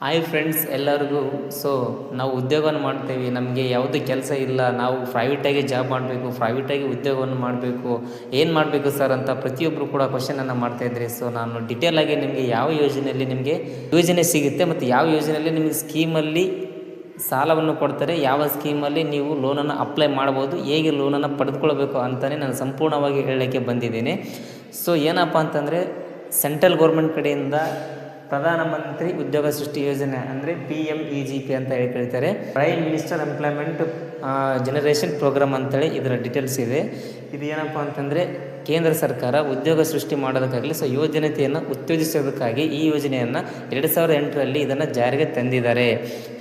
Hi friends ಎಲ್ಲರಿಗೂ. So ನಾವು ಉದ್ಯೋಗವನ್ನು ಮಾಡ್ತೇವೆ. ನಮಗೆ ಯಾವುದೇ ಕೆಲಸ ಇಲ್ಲ. ನಾವು ಪ್ರೈವೇಟಾಗಿ ಜಾಬ್ ಮಾಡಬೇಕು. ಪ್ರೈವೇಟಾಗಿ ಉದ್ಯೋಗವನ್ನು ಮಾಡಬೇಕು. ಏನು ಮಾಡಬೇಕು ಸರ್ ಅಂತ ಪ್ರತಿಯೊಬ್ಬರು ಕೂಡ ಕ್ವಶನನ್ನು ಮಾಡ್ತಾಯಿದ್ರಿ ಸೊ ನಾನು ಡಿಟೇಲ್ ಆಗಿ ನಿಮಗೆ ಯಾವ ಯೋಜನೆಯಲ್ಲಿ ನಿಮಗೆ ಯೋಜನೆ ಸಿಗುತ್ತೆ ಮತ್ತು ಯಾವ ಯೋಜನೆಯಲ್ಲಿ ನಿಮಗೆ ಸ್ಕೀಮಲ್ಲಿ ಸಾಲವನ್ನು ಕೊಡ್ತಾರೆ, ಯಾವ ಸ್ಕೀಮಲ್ಲಿ ನೀವು ಲೋನನ್ನು ಅಪ್ಲೈ ಮಾಡ್ಬೋದು, ಹೇಗೆ ಲೋನನ್ನು ಪಡೆದುಕೊಳ್ಬೇಕು ಅಂತಲೇ ನಾನು ಸಂಪೂರ್ಣವಾಗಿ ಹೇಳೋಕ್ಕೆ ಬಂದಿದ್ದೇನೆ. ಸೊ ಏನಪ್ಪ ಅಂತಂದರೆ ಸೆಂಟ್ರಲ್ ಗೌರ್ಮೆಂಟ್ ಕಡೆಯಿಂದ ಪ್ರಧಾನಮಂತ್ರಿ ಉದ್ಯೋಗ ಸೃಷ್ಟಿ ಯೋಜನೆ ಅಂದರೆ P M E G P ಅಂತ ಹೇಳಿ ಕರೀತಾರೆ. Prime minister employment generation program ಅಂತೇಳಿ ಇದರ ಡೀಟೇಲ್ಸ್ ಇದೆ. ಇದು ಏನಪ್ಪ ಅಂತಂದರೆ ಕೇಂದ್ರ ಸರ್ಕಾರ ಉದ್ಯೋಗ ಸೃಷ್ಟಿ ಮಾಡೋದಕ್ಕಾಗಲಿ ಸೊ ಯುವಜನತೆಯನ್ನು ಉತ್ತೇಜಿಸೋದಕ್ಕಾಗಿ ಈ ಯೋಜನೆಯನ್ನು ಎರಡು ಸಾವಿರದ ಎಂಟರಲ್ಲಿ ಇದನ್ನು ಜಾರಿಗೆ ತಂದಿದ್ದಾರೆ.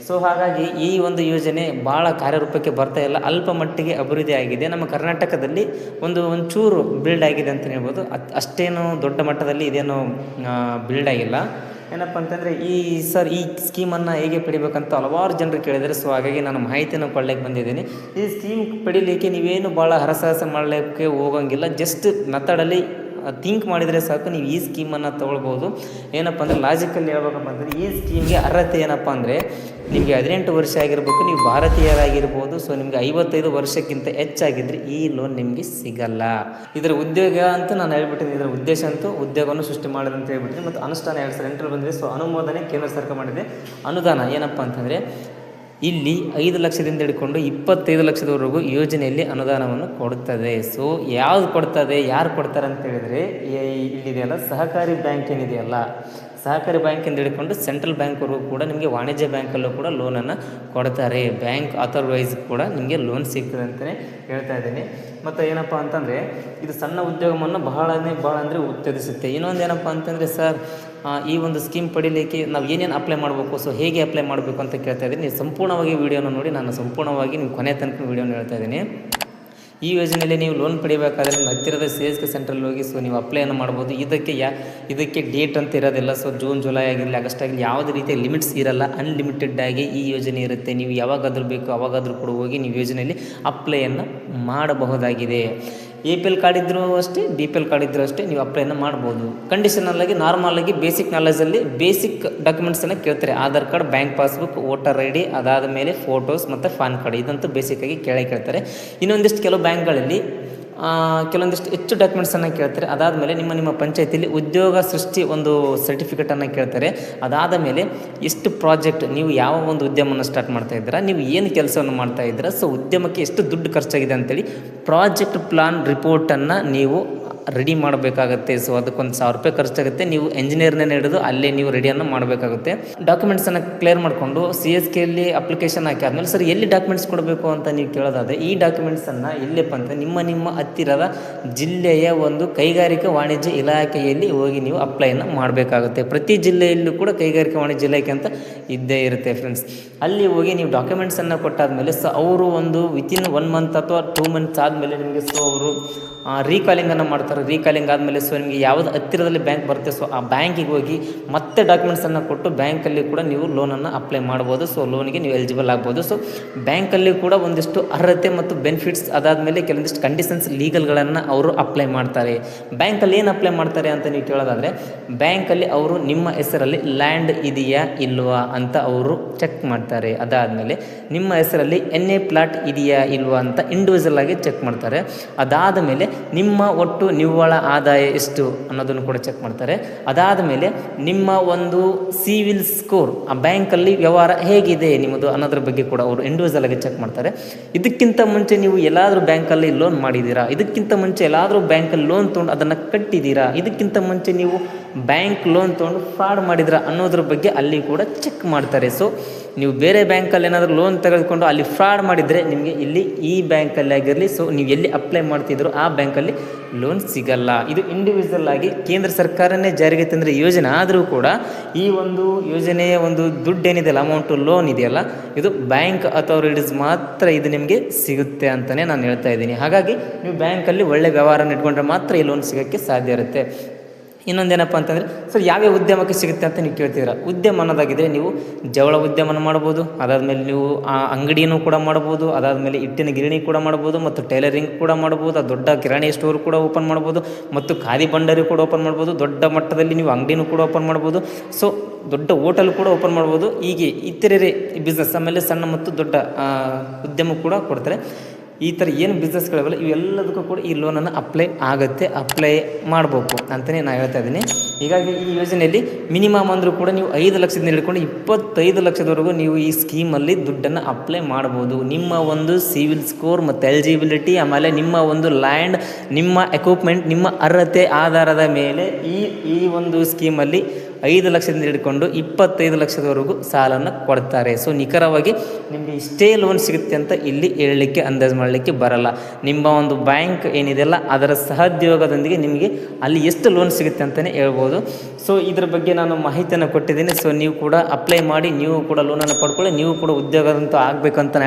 ಸೊ ಹಾಗಾಗಿ ಈ ಒಂದು ಯೋಜನೆ ಭಾಳ ಕಾರ್ಯರೂಪಕ್ಕೆ ಬರ್ತಾ ಇಲ್ಲ. ಅಲ್ಪ ಮಟ್ಟಿಗೆ ಅಭಿವೃದ್ಧಿ ಆಗಿದೆ. ನಮ್ಮ ಕರ್ನಾಟಕದಲ್ಲಿ ಒಂದು ಒಂಚೂರು ಬಿಲ್ಡ್ ಆಗಿದೆ ಅಂತ ಹೇಳ್ಬೋದು. ಅಷ್ಟೇನು ದೊಡ್ಡ ಮಟ್ಟದಲ್ಲಿ ಇದೇನು ಬಿಲ್ಡ್ ಆಗಿಲ್ಲ. ಏನಪ್ಪ ಅಂತಂದರೆ ಈ ಸರ್ ಈ ಸ್ಕೀಮನ್ನು ಹೇಗೆ ಪಡಿಬೇಕಂತ ಹಲವಾರು ಜನರು ಕೇಳಿದರೆ ಸೊ ಹಾಗಾಗಿ ನಾನು ಮಾಹಿತಿಯನ್ನು ಕೊಡ್ಲಿಕ್ಕೆ ಬಂದಿದ್ದೀನಿ. ಈ ಸ್ಕೀಮ್ ಪಡಿಲಿಕ್ಕೆ ನೀವೇನು ಭಾಳ ಹರಸಾಹಸ ಮಾಡಲಿಕ್ಕೆ ಹೋಗೋಂಗಿಲ್ಲ. ಜಸ್ಟ್ ಮೆಥಡಲ್ಲಿ ಥಿಂಕ್ ಮಾಡಿದರೆ ಸಾಕು, ನೀವು ಈ ಸ್ಕೀಮನ್ನು ತೊಗೊಳ್ಬೋದು. ಏನಪ್ಪ ಅಂದರೆ ಲಾಜಿಕಲ್ಲಿ ಹೇಳ್ಬೇಕಪ್ಪ ಅಂದರೆ ಈ ಸ್ಕೀಮ್ಗೆ ಅರ್ಹತೆ ಏನಪ್ಪ ಅಂದರೆ ನಿಮಗೆ ಹದಿನೆಂಟು ವರ್ಷ ಆಗಿರ್ಬೇಕು, ನೀವು ಭಾರತೀಯರಾಗಿರ್ಬೋದು ಸೊ ನಿಮಗೆ ಐವತ್ತೈದು ವರ್ಷಕ್ಕಿಂತ ಹೆಚ್ಚಾಗಿದ್ದರೆ ಈ ಲೋನ್ ನಿಮಗೆ ಸಿಗಲ್ಲ. ಇದರ ಉದ್ಯೋಗ ಅಂತ ನಾನು ಹೇಳ್ಬಿಟ್ಟಿದ್ದೀನಿ ಇದರ ಉದ್ದೇಶ ಅಂತೂ ಉದ್ಯೋಗವನ್ನು ಸೃಷ್ಟಿ ಮಾಡೋದು ಅಂತ ಹೇಳ್ಬಿಟ್ಟಿದ್ದೀನಿ ಮತ್ತು ಅನುಷ್ಠಾನ ಎರಡು ಸಾವಿರ ಎಂಟರಲ್ಲಿ ಬಂದಿದೆ ಸೊ ಅನುಮೋದನೆ ಕೇಂದ್ರ ಸರ್ಕಾರ ಮಾಡಿದೆ. ಅನುದಾನ ಏನಪ್ಪ ಅಂತಂದರೆ ಇಲ್ಲಿ ಐದು ಲಕ್ಷದಿಂದ ಹಿಡ್ಕೊಂಡು ಇಪ್ಪತ್ತೈದು ಲಕ್ಷದವರೆಗೂ ಯೋಜನೆಯಲ್ಲಿ ಅನುದಾನವನ್ನು ಕೊಡುತ್ತದೆ ಸೊ ಯಾವ್ದು ಕೊಡ್ತದೆ, ಯಾರು ಕೊಡ್ತಾರೆ ಅಂತ ಹೇಳಿದರೆ ಇಲ್ಲಿದೆಯಲ್ಲ ಸಹಕಾರಿ ಬ್ಯಾಂಕ್ ಏನಿದೆಯಲ್ಲ ಸಹಕಾರಿ ಬ್ಯಾಂಕಿಂದ ಹಿಡ್ಕೊಂಡು ಸೆಂಟ್ರಲ್ ಬ್ಯಾಂಕ್ವರೆಗೂ ಕೂಡ ನಿಮಗೆ ವಾಣಿಜ್ಯ ಬ್ಯಾಂಕಲ್ಲೂ ಕೂಡ ಲೋನನ್ನು ಕೊಡ್ತಾರೆ. ಬ್ಯಾಂಕ್ ಅಥರ್ವೈಸ್ ಕೂಡ ನಿಮಗೆ ಲೋನ್ ಸಿಗ್ತದೆ ಅಂತಲೇ ಹೇಳ್ತಾ ಇದ್ದೀನಿ. ಮತ್ತು ಏನಪ್ಪ ಅಂತಂದರೆ, ಇದು ಸಣ್ಣ ಉದ್ಯೋಗವನ್ನು ಬಹಳನೇ ಭಾಳ ಅಂದರೆ ಉತ್ತೇಜಿಸುತ್ತೆ. ಇನ್ನೊಂದು ಏನಪ್ಪ ಅಂತಂದರೆ ಸರ್ ಈ ಒಂದು ಸ್ಕೀಮ್ ಪಡೀಲಿಕ್ಕೆ ನಾವು ಏನೇನು ಅಪ್ಲೈ ಮಾಡಬೇಕು ಸೊ ಹೇಗೆ ಅಪ್ಲೈ ಮಾಡಬೇಕು ಅಂತ ಕೇಳ್ತಾ ಇದ್ದೀನಿ. ನೀವು ಸಂಪೂರ್ಣವಾಗಿ ವೀಡಿಯೋನ ನೋಡಿ, ನಾನು ಸಂಪೂರ್ಣವಾಗಿ ನೀವು ಕೊನೆ ತನಕ ವೀಡಿಯೋನ ಹೇಳ್ತಾ ಇದ್ದೀನಿ. ಈ ಯೋಜನೆಯಲ್ಲಿ ನೀವು ಲೋನ್ ಪಡಿಬೇಕಾದ್ರೆ ನಿಮ್ಮ ಹತ್ತಿರದ ಸಿ ಎಸ್ ಕೆ ಸೆಂಟ್ರಲ್ಲಿ ಹೋಗಿ ಸೊ ನೀವು ಅಪ್ಲೈಯನ್ನು ಮಾಡ್ಬೋದು. ಇದಕ್ಕೆ ಯಾ, ಇದಕ್ಕೆ ಡೇಟ್ ಅಂತ ಇರೋದಿಲ್ಲ ಸೊ ಜೂನ್ ಜುಲೈ ಆಗಿರಲಿ ಆಗಸ್ಟ್ ಆಗಲಿ ಯಾವುದೇ ರೀತಿಯ ಲಿಮಿಟ್ಸ್ ಇರಲ್ಲ. ಅನ್ಲಿಮಿಟೆಡ್ ಆಗಿ ಈ ಯೋಜನೆ ಇರುತ್ತೆ. ನೀವು ಯಾವಾಗಾದರೂ ಬೇಕು, ಅವಾಗಾದರೂ ಕೂಡ ಹೋಗಿ ನೀವು ಯೋಜನೆಯಲ್ಲಿ ಅಪ್ಲೈಯನ್ನು ಮಾಡಬಹುದಾಗಿದೆ. ಎ ಪಿ ಎಲ್ ಕಾರ್ಡ್ ಇದ್ದರೂ ಅಷ್ಟೇ ಬಿ ಪಿ ಎಲ್ ಕಾರ್ಡ್ ಇದ್ದರೂ ಅಷ್ಟೇ ನೀವು ಅಪ್ಲೈನ ಮಾಡ್ಬೋದು. ಕಂಡೀಷನಲ್ಲಾಗಿ ನಾರ್ಮಲಾಗಿ ಬೇಸಿಕ್ ನಾಲೆಜಲ್ಲಿ ಬೇಸಿಕ್ ಡಾಕ್ಯುಮೆಂಟ್ಸನ್ನು ಕೇಳ್ತಾರೆ. Aadhaar card bank passbook voter I D ಅದಾದ ಮೇಲೆ ಫೋಟೋಸ್ ಮತ್ತು ಪಾನ್ ಕಾರ್ಡ್ ಇದಂತೂ ಬೇಸಿಕ್ಕಾಗಿ ಕೇಳೇ ಕೇಳ್ತಾರೆ. ಇನ್ನೊಂದಿಷ್ಟು ಕೆಲವು ಬ್ಯಾಂಕ್ಗಳಲ್ಲಿ ಕೆಲವೊಂದಿಷ್ಟು ಹೆಚ್ಚು ಡಾಕ್ಯುಮೆಂಟ್ಸನ್ನು ಕೇಳ್ತಾರೆ. ಅದಾದ ಮೇಲೆ ನಿಮ್ಮ ನಿಮ್ಮ ಪಂಚಾಯತಿಯಲ್ಲಿ ಉದ್ಯೋಗ ಸೃಷ್ಟಿ ಒಂದು ಸರ್ಟಿಫಿಕೇಟನ್ನು ಕೇಳ್ತಾರೆ. ಅದಾದ ಮೇಲೆ ಎಷ್ಟು ಪ್ರಾಜೆಕ್ಟ್ ನೀವು ಯಾವ ಒಂದು ಉದ್ಯಮವನ್ನು ಸ್ಟಾರ್ಟ್ ಮಾಡ್ತಾ ಇದ್ದೀರಾ, ನೀವು ಏನು ಕೆಲಸವನ್ನು ಮಾಡ್ತಾ ಇದ್ದೀರಾ ಸೊ ಉದ್ಯಮಕ್ಕೆ ಎಷ್ಟು ದುಡ್ಡು ಖರ್ಚಾಗಿದೆ ಅಂತೇಳಿ ಪ್ರಾಜೆಕ್ಟ್ ಪ್ಲಾನ್ ರಿಪೋರ್ಟನ್ನು ನೀವು ರೆಡಿ ಮಾಡಬೇಕಾಗುತ್ತೆ. ಸೊ ಅದಕ್ಕೊಂದು ಸಾವಿರ ರೂಪಾಯಿ ಖರ್ಚಾಗುತ್ತೆ. ನೀವು ಎಂಜಿನಿಯರ್ನೇ ಹಿಡಿದು ಅಲ್ಲೇ ನೀವು ರೆಡಿಯನ್ನು ಮಾಡಬೇಕಾಗುತ್ತೆ. ಡಾಕ್ಯುಮೆಂಟ್ಸನ್ನು ಕ್ಲಿಯರ್ ಮಾಡಿಕೊಂಡು ಸಿ ಎಸ್ ಕೆಯಲ್ಲಿ ಅಪ್ಲಿಕೇಶನ್ ಹಾಕಿ ಆದಮೇಲೆ, ಸರ್, ಎಲ್ಲಿ ಡಾಕ್ಯುಮೆಂಟ್ಸ್ ಕೊಡಬೇಕು ಅಂತ ನೀವು ಕೇಳೋದಾದರೆ, ಈ ಡಾಕ್ಯುಮೆಂಟ್ಸನ್ನು ಎಲ್ಲಪ್ಪ ಅಂತ ನಿಮ್ಮ ನಿಮ್ಮ ಹತ್ತಿರದ ಜಿಲ್ಲೆಯ ಒಂದು ಕೈಗಾರಿಕಾ ವಾಣಿಜ್ಯ ಇಲಾಖೆಯಲ್ಲಿ ಹೋಗಿ ನೀವು ಅಪ್ಲೈನ ಮಾಡಬೇಕಾಗುತ್ತೆ. ಪ್ರತಿ ಜಿಲ್ಲೆಯಲ್ಲೂ ಕೂಡ ಕೈಗಾರಿಕಾ ವಾಣಿಜ್ಯ ಇಲಾಖೆ ಅಂತ ಇದ್ದೇ ಇರುತ್ತೆ ಫ್ರೆಂಡ್ಸ್ ಅಲ್ಲಿ ಹೋಗಿ ನೀವು ಡಾಕ್ಯುಮೆಂಟ್ಸನ್ನು ಕೊಟ್ಟಾದಮೇಲೆ ಸೊ ಅವರು ಒಂದು ವಿತಿನ್ ಒನ್ ಮಂತ್ ಅಥವಾ ಟೂ ಮಂತ್ಸ್ ಆದಮೇಲೆ ನಿಮಗೆ, ಸೊ, ಅವರು ರೀಕಾಲಿಂಗನ್ನು ಮಾಡ್ತಾರೆ. ರೀಕಾಲಿಂಗ್ ಆದಮೇಲೆ ಸೊ ನಿಮಗೆ ಯಾವುದು ಹತ್ತಿರದಲ್ಲಿ ಬ್ಯಾಂಕ್ ಬರುತ್ತೆ ಸೊ ಆ ಬ್ಯಾಂಕಿಗೆ ಹೋಗಿ ಮತ್ತೆ ಡಾಕ್ಯುಮೆಂಟ್ಸನ್ನು ಕೊಟ್ಟು ಬ್ಯಾಂಕಲ್ಲಿ ಕೂಡ ನೀವು ಲೋನನ್ನು ಅಪ್ಲೈ ಮಾಡ್ಬೋದು. ಸೊ ಲೋನಿಗೆ ನೀವು ಎಲಿಜಿಬಲ್ ಆಗ್ಬೋದು. ಸೊ ಬ್ಯಾಂಕಲ್ಲಿ ಕೂಡ ಒಂದಿಷ್ಟು ಅರ್ಹತೆ ಮತ್ತು ಬೆನಿಫಿಟ್ಸ್ ಅದಾದಮೇಲೆ ಕೆಲವೊಂದಿಷ್ಟು ಕಂಡೀಷನ್ಸ್ ಲೀಗಲ್ಗಳನ್ನು ಅವರು ಅಪ್ಲೈ ಮಾಡ್ತಾರೆ. ಬ್ಯಾಂಕಲ್ಲಿ ಏನು ಅಪ್ಲೈ ಮಾಡ್ತಾರೆ ಅಂತ ನೀವು ಕೇಳೋದಾದರೆ ಬ್ಯಾಂಕಲ್ಲಿ ಅವರು ನಿಮ್ಮ ಹೆಸರಲ್ಲಿ ಲ್ಯಾಂಡ್ ಇದೆಯಾ ಇಲ್ವಾ ಅಂತ ಅವರು ಚೆಕ್ ಮಾಡ್ತಾರೆ. ಅದಾದಮೇಲೆ ನಿಮ್ಮ ಹೆಸರಲ್ಲಿ ಎನ್ ಎ ಪ್ಲಾಟ್ ಇದೆಯಾ ಇಲ್ವಾ ಅಂತ ಇಂಡಿವಿಜುವಲ್ ಆಗಿ ಚೆಕ್ ಮಾಡ್ತಾರೆ. ಅದಾದ ಮೇಲೆ ನಿಮ್ಮ ಒಟ್ಟು ನಿವ್ವಳ ಆದಾಯ ಎಷ್ಟು ಅನ್ನೋದನ್ನು ಕೂಡ ಚೆಕ್ ಮಾಡ್ತಾರೆ. ಅದಾದ ಮೇಲೆ ನಿಮ್ಮ ಒಂದು ಸಿವಿಲ್ ಸ್ಕೋರ್, ಆ ಬ್ಯಾಂಕಲ್ಲಿ ವ್ಯವಹಾರ ಹೇಗಿದೆ ನಿಮ್ಮದು ಅನ್ನೋದ್ರ ಬಗ್ಗೆ ಕೂಡ ಅವರು ಇಂಡಿವಿಜುವಲ್ ಆಗಿ ಚೆಕ್ ಮಾಡ್ತಾರೆ. ಇದಕ್ಕಿಂತ ಮುಂಚೆ ನೀವು ಎಲ್ಲಾದರೂ ಬ್ಯಾಂಕಲ್ಲಿ ಲೋನ್ ಮಾಡಿದ್ದೀರಾ? ಇದಕ್ಕಿಂತ ಮುಂಚೆ ಎಲ್ಲಾದರೂ ಬ್ಯಾಂಕಲ್ಲಿ ಲೋನ್ ತೊಗೊಂಡು ಅದನ್ನು ಕಟ್ಟಿದ್ದೀರಾ? ಇದಕ್ಕಿಂತ ಮುಂಚೆ ನೀವು ಬ್ಯಾಂಕ್ ಲೋನ್ ತೊಗೊಂಡು ಫ್ರಾಡ್ ಮಾಡಿದ್ರಾ ಅನ್ನೋದ್ರ ಬಗ್ಗೆ ಅಲ್ಲಿ ಕೂಡ ಚೆಕ್ ಮಾಡ್ತಾರೆ. ಸೊ ನೀವು ಬೇರೆ ಬ್ಯಾಂಕಲ್ಲಿ ಏನಾದರೂ ಲೋನ್ ತೆಗೆದುಕೊಂಡು ಅಲ್ಲಿ ಫ್ರಾಡ್ ಮಾಡಿದರೆ ನಿಮಗೆ ಇಲ್ಲಿ ಈ ಬ್ಯಾಂಕಲ್ಲಿ ಆಗಿರಲಿ ಸೊ ನೀವು ಎಲ್ಲಿ ಅಪ್ಲೈ ಮಾಡ್ತಿದ್ರು ಆ ಬ್ಯಾಂಕಲ್ಲಿ ಲೋನ್ ಸಿಗಲ್ಲ. ಇದು ಇಂಡಿವಿಜುವಲ್ ಆಗಿ ಕೇಂದ್ರ ಸರ್ಕಾರನೇ ಜಾರಿಗೆ ತಂದರೆ ಯೋಜನೆ. ಆದರೂ ಕೂಡ ಈ ಒಂದು ಯೋಜನೆಯ ಒಂದು ದುಡ್ಡು ಏನಿದೆಯಲ್ಲ ಅಮೌಂಟು ಲೋನ್ ಇದೆಯಲ್ಲ, ಇದು ಬ್ಯಾಂಕ್ ಅಥಾರಿಟೀಸ್ ಮಾತ್ರ ಇದು ನಿಮಗೆ ಸಿಗುತ್ತೆ ಅಂತಲೇ ನಾನು ಹೇಳ್ತಾ ಇದ್ದೀನಿ. ಹಾಗಾಗಿ ನೀವು ಬ್ಯಾಂಕಲ್ಲಿ ಒಳ್ಳೆ ವ್ಯವಹಾರ ಇಟ್ಕೊಂಡ್ರೆ ಮಾತ್ರ ಈ ಲೋನ್ ಸಿಗೋಕ್ಕೆ ಸಾಧ್ಯ ಇರುತ್ತೆ. ಇನ್ನೊಂದೇನಪ್ಪ ಅಂತಂದರೆ, ಸರ್, ಯಾವ್ಯಾವ ಉದ್ಯಮಕ್ಕೆ ಸಿಗುತ್ತೆ ಅಂತ ನೀವು ಕೇಳ್ತೀರಾ ಉದ್ಯಮ ಅನ್ನೋದಾಗಿದ್ದರೆ ನೀವು ಜವಳ ಉದ್ಯಮನ ಮಾಡ್ಬೋದು, ಅದಾದಮೇಲೆ ನೀವು ಆ ಅಂಗಡಿಯನ್ನು ಕೂಡ ಮಾಡ್ಬೋದು, ಅದಾದಮೇಲೆ ಹಿಟ್ಟಿನ ಗಿರಣಿ ಕೂಡ ಮಾಡ್ಬೋದು, ಮತ್ತು ಟೈಲರಿಂಗ್ ಕೂಡ ಮಾಡ್ಬೋದು, ಆ ದೊಡ್ಡ ಕಿರಾಣಿ ಸ್ಟೋರ್ ಕೂಡ ಓಪನ್ ಮಾಡ್ಬೋದು, ಮತ್ತು ಖಾದಿ ಭಂಡಾರಿ ಕೂಡ ಓಪನ್ ಮಾಡ್ಬೋದು, ದೊಡ್ಡ ಮಟ್ಟದಲ್ಲಿ ನೀವು ಅಂಗಡಿನೂ ಕೂಡ ಓಪನ್ ಮಾಡ್ಬೋದು. ಸೊ, ದೊಡ್ಡ ಹೋಟೆಲ್ ಕೂಡ ಓಪನ್ ಮಾಡ್ಬೋದು, ಹೀಗೆ ಇತರೆ ಬಿಸ್ನೆಸ್ ಆಮೇಲೆ ಸಣ್ಣ ಮತ್ತು ದೊಡ್ಡ ಉದ್ಯಮ ಕೂಡ ಕೊಡ್ತಾರೆ. ಈ ಥರ ಏನು ಬಿಸ್ನೆಸ್ಗಳಿವೆಲ್ಲ ಇವೆಲ್ಲದಕ್ಕೂ ಕೂಡ ಈ ಲೋನನ್ನು ಅಪ್ಲೈ ಆಗುತ್ತೆ ಅಪ್ಲೈ ಮಾಡಬೇಕು ಅಂತಲೇ ನಾನು ಹೇಳ್ತಾ ಇದ್ದೀನಿ. ಹೀಗಾಗಿ ಈ ಯೋಜನೆಯಲ್ಲಿ ಮಿನಿಮಮ್ ಅಂದರೂ ಕೂಡ ನೀವು ಐದು ಲಕ್ಷದಿಂದ ಹಿಡ್ಕೊಂಡು ಇಪ್ಪತ್ತೈದು ಲಕ್ಷದವರೆಗೂ ನೀವು ಈ ಸ್ಕೀಮಲ್ಲಿ ದುಡ್ಡನ್ನು ಅಪ್ಲೈ ಮಾಡ್ಬೋದು. ನಿಮ್ಮ ಒಂದು ಸಿವಿಲ್ ಸ್ಕೋರ್ ಮತ್ತು ಎಲಿಜಿಬಿಲಿಟಿ ಆಮೇಲೆ ನಿಮ್ಮ ಒಂದು ಲ್ಯಾಂಡ್ ನಿಮ್ಮ ಎಕ್ವಿಪ್ಮೆಂಟ್ ನಿಮ್ಮ ಅರ್ಹತೆ, ಆಧಾರದ ಮೇಲೆ ಈ ಈ ಒಂದು ಸ್ಕೀಮಲ್ಲಿ ಐದು ಲಕ್ಷದಿಂದ ಹಿಡ್ಕೊಂಡು ಇಪ್ಪತ್ತೈದು ಲಕ್ಷದವರೆಗೂ ಸಾಲನ್ನು ಕೊಡ್ತಾರೆ. ಸೊ ನಿಖರವಾಗಿ ನಿಮಗೆ ಇಷ್ಟೇ ಲೋನ್ ಸಿಗುತ್ತೆ ಅಂತ ಇಲ್ಲಿ ಹೇಳಲಿಕ್ಕೆ, ಅಂದಾಜು ಮಾಡಲಿಕ್ಕೆ ಬರಲ್ಲ. ನಿಮ್ಮ ಒಂದು ಬ್ಯಾಂಕ್ ಏನಿದೆಯಲ್ಲ, ಅದರ ಸಹೋದ್ಯೋಗದೊಂದಿಗೆ ನಿಮಗೆ ಅಲ್ಲಿ ಎಷ್ಟು ಲೋನ್ ಸಿಗುತ್ತೆ ಅಂತಲೇ ಹೇಳ್ಬೋದು. ಸೊ ಇದ್ರ ಬಗ್ಗೆ ನಾನು ಮಾಹಿತಿಯನ್ನು ಕೊಟ್ಟಿದ್ದೀನಿ. ಸೊ ನೀವು ಕೂಡ ಅಪ್ಲೈ ಮಾಡಿ, ನೀವು ಕೂಡ ಲೋನನ್ನು ಪಡ್ಕೊಳ್ಳಿ, ನೀವು ಕೂಡ ಉದ್ಯೋಗದಂತೂ ಆಗಬೇಕು ಅಂತ